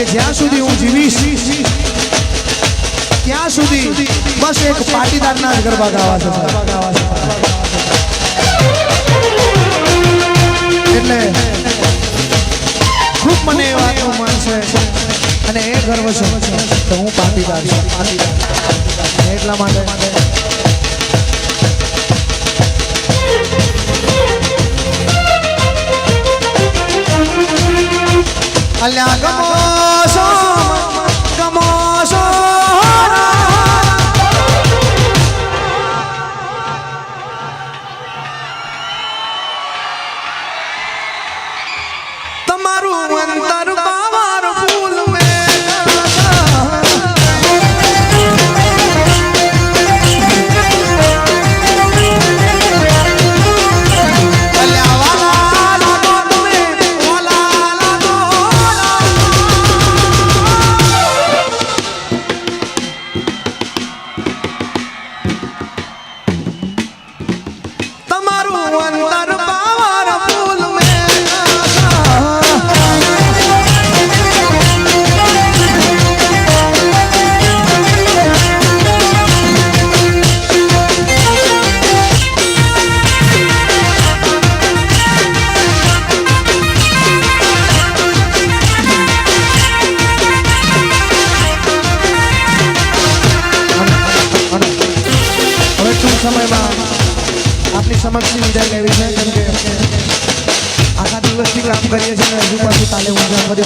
કે જ્યાં સુધી હું જીવીશ, ત્યાં સુધી બસ એક પાટીદારના ગરબા ગાવા છે એટલે ખૂબ મને એ વાતનું માન છે અને એ ગર્વ છે તો હું પાટીદાર છું. એટલા માટે અલ્યા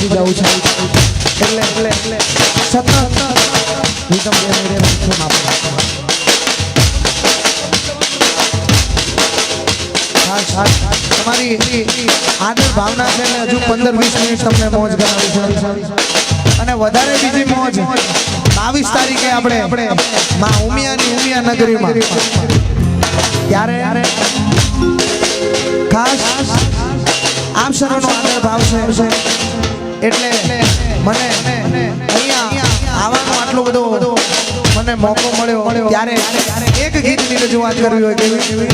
ઊંઝા જાઉં છું. એટલે એટલે એટલે. સતત. હું તમને મેરે વંશો આપું તમારી આદર ભાવના છે ને હજુ પંદર, વીસ મિનિટ તમને મોજ કરાવી છે. અને વધારે બીજી મોજ બાવીસ તારીખે આપણે માં ઉમિયાની ઉમિયા નગરીમાં ત્યારે ખાસ આપ સર્વનો આદર ભાવ છે. એટલે મને અહીંયા આવવાનો આટલો બધો મને મોકો મળ્યો ત્યારે એક ગીતની રજૂઆત કરવી હોય કેવી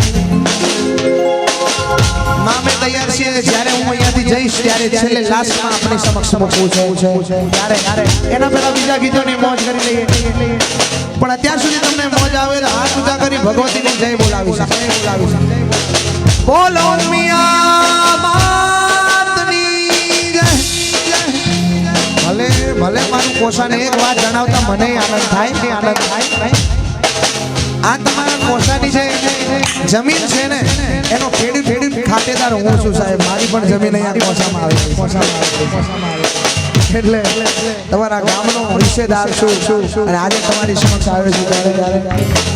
મામે તૈયાર છીએ. જ્યારે હું અહીંયાથી જઈશ, ત્યારે છેલ્લે લાસ્ટમાં આપણી સમક્ષ મૂકવું છે. ત્યારે એના પહેલા બીજા ગીતોની મોજ કરી લઈએ. પણ અત્યાર સુધી તમને મોજ આવે હાથ ઊંચા કરી ભગવતીની જય બોલાવી બોલાવી બોલો મિયા. ભલે મારું પોષણ એક વાત જણાવતા મને આનંદ થાય ને આનંદ થાય. આ તમારા કોસાની છે જમીન છે ને એનો ફેડી ફેડી ખાતેદાર હું છું સાહેબ. મારી પણ જમીન અહીંયા કોસામાં આવે છે આવે છે, આવે છે. એટલે તમારા ગામનો હિસ્સેદાર છું. અને આજે તમારી સમક્ષ આવે છે ત્યારે.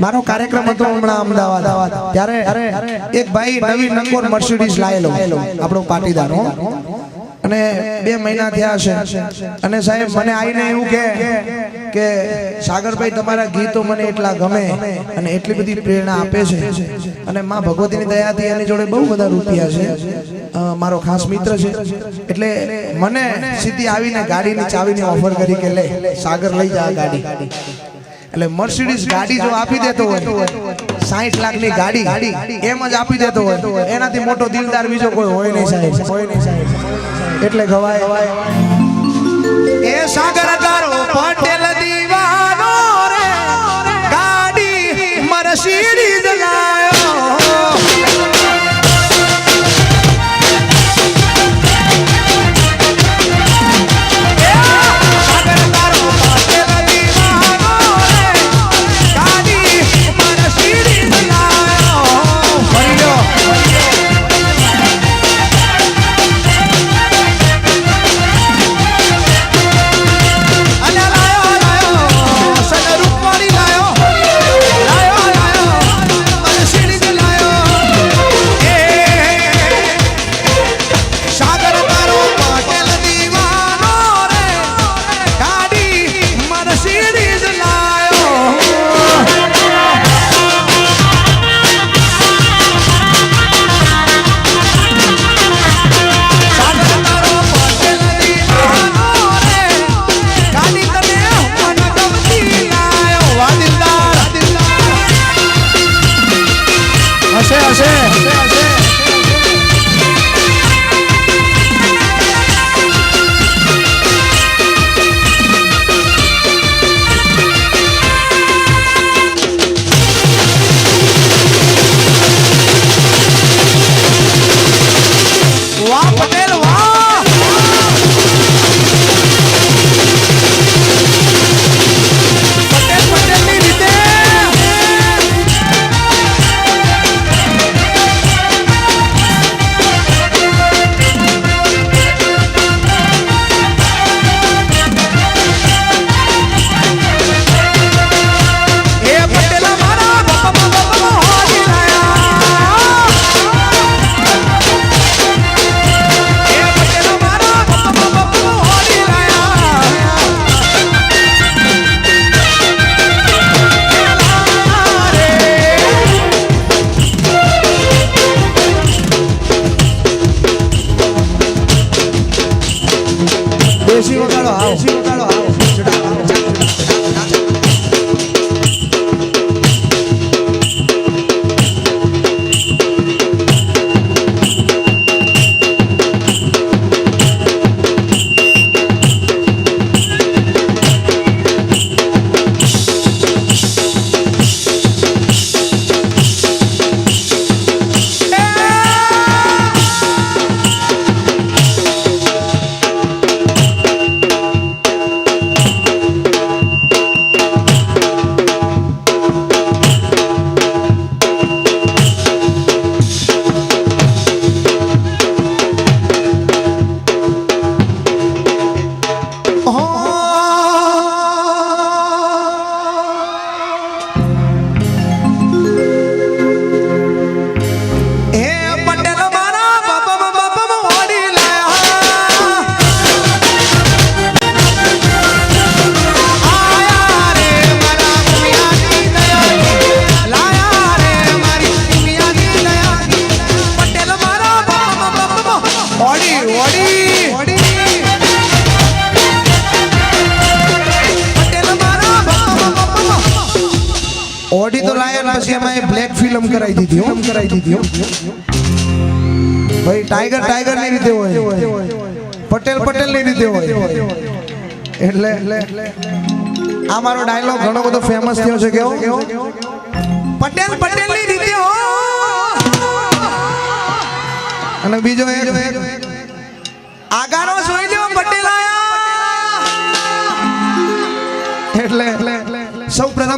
મારો કાર્યક્રમ હતો હમણાં અમદાવાદ. ત્યારે એક ભાઈ નવી નકોર મર્સિડીઝ લાયેલો. આપણો પાટીદાર અને બે મહિના થયા છે. અને સાહેબ, મને આવીને એવું કે કે સાગરભાઈ, તમારા ગીતો મને એટલા ગમે અને એટલી બધી પ્રેરણા આપે છે. અને માં ભગવતીની દયાથી એની જોડે બહુ બધા રૂપિયા છે. મારો ખાસ મિત્ર છે. એટલે મને સીધી આવીને ગાડીની ચાવીની ઓફર કરી કે લે, સાગર લઈ જા ગાડી. એટલે મર્સિડીઝ ગાડી જો આપી દેતો હોય સાઠ લાખની ગાડી એમ જ આપી દેતો હોય, એનાથી મોટો દિલદાર બીજો કોઈ હોય નહીં સાહેબ. હોય નહીં સાહેબ એટલે ગવાય. એ સાગર પટેલ Zé, પછી એમાં બ્લેક ફિલ્મ કરાવી દીધી ફિલ્મ કરાવી દીધી ભાઈ ટાઈગર ટાઈગરની રીતે હોય. પટેલ પટેલની રીતે હોય. એટલે આ મારો ડાયલોગ ઘણો બધો ફેમસ થયો છે, કેવો? પટેલ પટેલની રીતે હો અને બીજો એક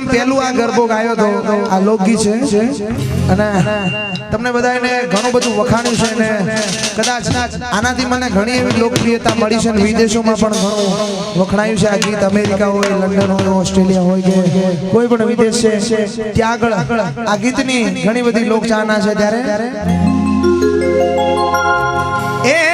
પ્રથમ પહેલું આ ગરબો ગાયો હતો આ લોકગીત છે. અને તમને બધાને ઘણું બધું વખાણ્યું છે ને કદાચ આનાથી મને ઘણી એવી લોકપ્રિયતા મળી છે અને વિદેશોમાં પણ ઘણું વખણાયું છે આ ગીત. અમેરિકા હોય, લંડન હોય, ઓસ્ટ્રેલિયા હોય કે કોઈ પણ વિદેશ છે, ત્યાં આગળ આ ગીતની ઘણી બધી લોકચાહના છે ત્યારે. એ